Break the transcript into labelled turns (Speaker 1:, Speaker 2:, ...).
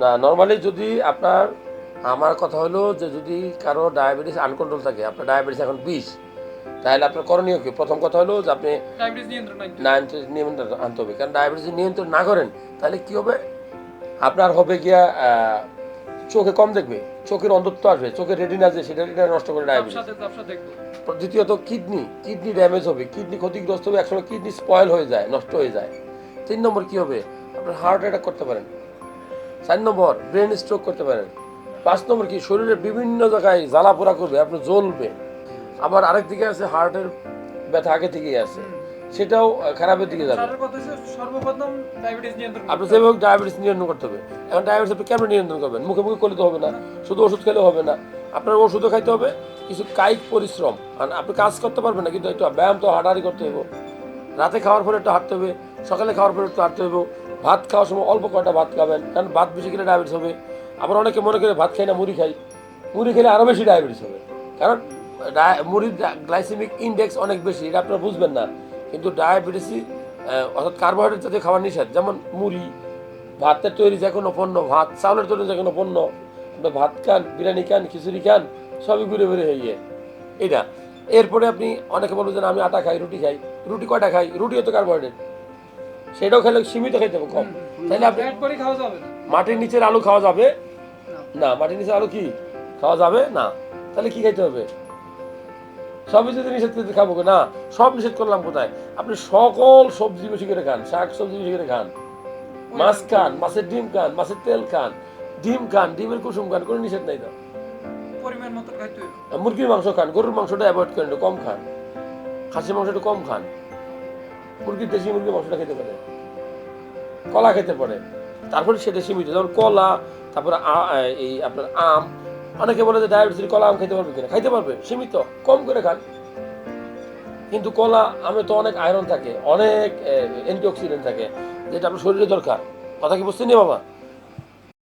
Speaker 1: না নর্মালি যদি আপনার আমার কথা হলো যে যদি কারও ডায়াবেটিস আনকন্ট্রোল থাকে আপনার ডায়াবেটিস এখন বিষ তাহলে আপনার করণীয় কি? প্রথম কথা হলো যে আপনি
Speaker 2: নিয়ন্ত্রণ
Speaker 1: আনতে হবে। কারণ ডায়াবেটিস নিয়ন্ত্রণ না করেন তাহলে কি হবে? আপনার হবে গিয়া চোখে কম দেখবে চোখের অন্ধত্ব আসবে চোখের রেটিনা যে সেটা রেটিনা নষ্ট করে ডায়াবেটিস দ্বিতীয়ত কিডনি কিডনি ড্যামেজ হবে কিডনি ক্ষতিগ্রস্ত হবে একসময় কিডনি স্পয়েল হয়ে যায় নষ্ট হয়ে যায়। তিন নম্বর কি হবে? আপনার হার্ট অ্যাটাক করতে পারেন। চার নম্বর ব্রেন স্ট্রোক করতে পারেন। পাঁচ নম্বর কি শরীরের বিভিন্ন জায়গায় জ্বালা পোড়া করবে আপনি জ্বলবে। আবার আরেক দিকে আছে হার্টের ব্যথা আগে থেকেই আছে। সেটাও খারাপের দিকে যাবে।
Speaker 2: স্যারের কথা ডায়াবেটিস নিয়ন্ত্রণ করতে
Speaker 1: আপনি সেভাবে ডায়াবেটিস নিয়ন্ত্রণ করতে হবে। এখন ডায়াবেটিস আপনি কেমন নিয়ন্ত্রণ করবেন? মুখে মুখে করলে তো হবে না। শুধু ওষুধ খেলে হবে না। আপনার ওষুধও খাইতে হবে কিছু কায়িক পরিশ্রম। আর আপনি কাজ করতে পারবেন না কিন্তু একটু ব্যায়াম তো হাঁটাহাঁটি করতে হবে রাতে খাওয়ার পরে একটু হাঁটতে হবে সকালে খাওয়ার পরে একটু হাঁটতে হবে ভাত খাওয়ার সময় অল্প কয়টা ভাত খাবেন, কারণ ভাত বেশি খেলে ডায়াবেটিস হবে। আবার অনেকে মনে করে ভাত খাই না, মুড়ি খাই। মুড়ি খেলে আরও বেশি ডায়াবেটিস হবে। কারণ মুড়ির গ্লাইসেমিক ইন্ডেক্স অনেক বেশি, এটা আপনারা বুঝবেন না। কিন্তু ডায়াবেটিসই অর্থাৎ কার্বোহাইড্রেট জাতীয় খাবার নিষেধ, যেমন মুড়ি, ভাতের তৈরি যে কোনো পণ্য, ভাত, চাউলের তৈরি যে কোনো পণ্য, আপনি ভাত খান, বিরিয়ানি খান, খিচুড়ি খান, সবই ঘুরে ঘুরে হয়ে গিয়ে এটা। এরপরে আপনি অনেকে বলবেন আমি আটা খাই, রুটি খাই। রুটি কয়টা খাই? রুটিও তো কার্বোহাইড্রেট সেটাও খেলে সীমিত খাইতে হবে কম। তাহলে আপনি
Speaker 2: খাওয়া যাবে
Speaker 1: মাটির নিচের আলু খাওয়া যাবে? না। মাটির নিচের আলু কি? খাওয়া যাবে? না। তাহলে কি খাইতে হবে? সবই যদি নিষেধ করতে খাব না। সব নিষেধ করলাম কোথায়? আপনি সকল সবজি বেশি করে খান শাক সবজি বেশি করে খান। মাছ খান মাছের ডিম খান মাছের তেল খান ডিম খান ডিমের কুসুম খান কোনো নিষেধ নাই তো। মুরগির মাংস খান গরুর মাংসটা অ্যাভয়েড করেন কম খান। খাসির মাংসটা কম খান। মুরগির দেশি মুরগি মশলা খেতে পারে। কলা খেতে পারে। তারপরে সেটা সীমিত যেমন কলা, তারপরে এই আপনার আম। অনেকে বলে যে ডায়াবেটিস কলা আম খেতে পারবে কিনা? খাইতে পারবে, সীমিত, কম করে খান। কিন্তু কলা আমে তো অনেক আয়রন থাকে, অনেক অ্যান্টিঅক্সিডেন্ট থাকে, যেটা আপনার শরীরে দরকার। কথা কি বুঝতে নেই বাবা?